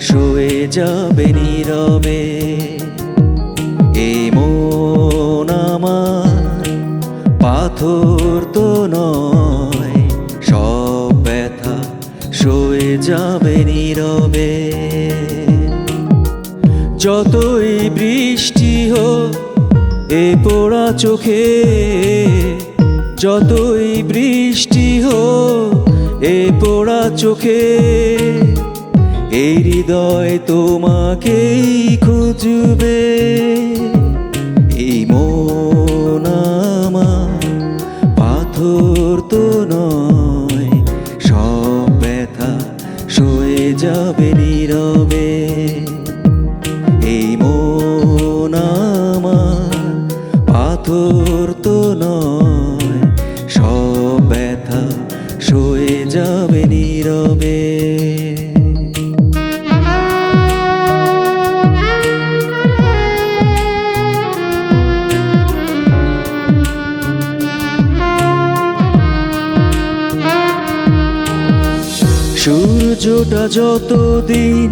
সয়ে যাবে নীরবে। এ মন আমার পাথর তো নয়, সব ব্যথা শুয়ে যাবে নীরবে। যতই বৃষ্টি হোক, এ পোড়া চোখে, যতই বৃষ্টি হোক, এ পোড়া চোখে এই হৃদয় তোমাকেই খুঁজবে। এই মন আমার পাথর তো নয়, সব ব্যথা সয়ে যাবে নীরবে। এই মন আমার পাথর তো নয়, সব ব্যথা সয়ে যাবে নীরবে। সূর্যটা যতদিন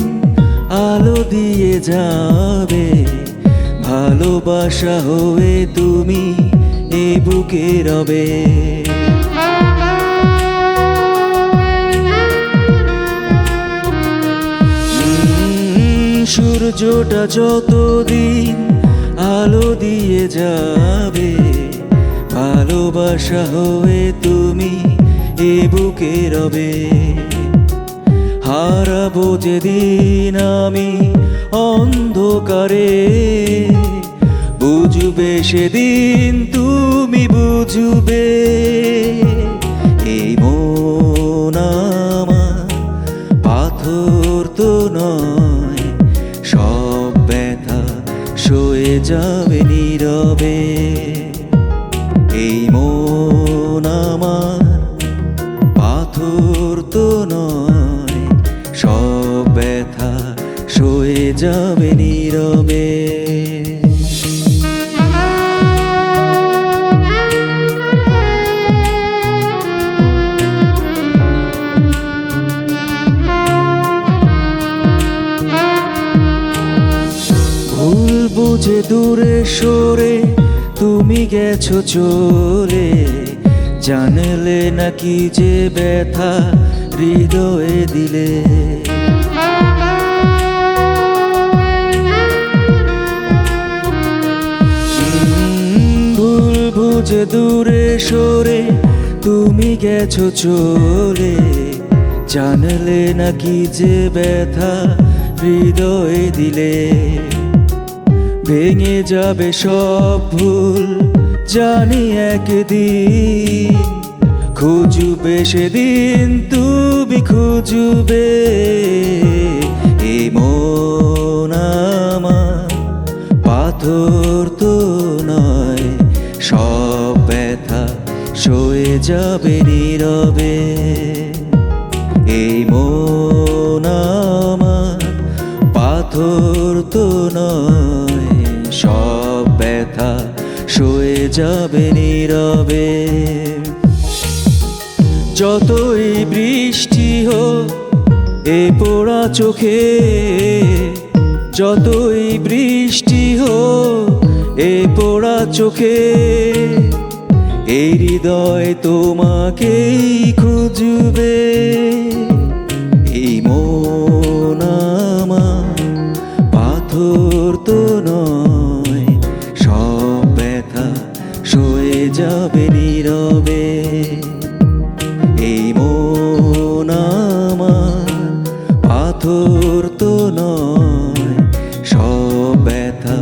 আলো দিয়ে যাবে, ভালোবাসা হয়ে তুমি এ বুকে রবে। সূর্যটা যতদিন আলো দিয়ে যাবে, ভালোবাসা হয়ে তুমি এ বুকে রবে। হারাবো যেদিন আমি অন্ধকারে। বুঝবে সেদিন তুমি বুঝবে। এই মন আমার পাথর তো নয়, সব ব্যথা সয়ে যাবে নীরবে। এই মন আমার পাথর তো নয়। যাবে নীরবে। ভুল বুঝে দূরে সরে তুমি গেছো চলে। জানলে নাকি যে ব্যথা হৃদয়ে দিলে। বুঝে দূরে সরে তুমি গেছো চলে। জানলে নাকি যে ব্যথা হৃদয়ে দিলে। ভেঙে যাবে সব ভুল জানি একদিন। খুঁজবে সেদিন, তুমি খুঁজবে। সয়ে যাবে নীরবে। এই মন পাথর তো নয়, সব ব্যথা সয়ে যাবে নীরবে। যতই বৃষ্টি হোক, এ পোড়া চোখে, যতই বৃষ্টি হোক, এ পোড়া চোখে এই হৃদয় তোমাকেই খুঁজবে। এই মন আমার পাথর তো নয়, সব ব্যথা সয়ে যাবে নীরবে। এই মন আমার পাথর তো নয়, সব ব্যথা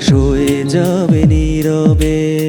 সয়ে যাবে নীরবে।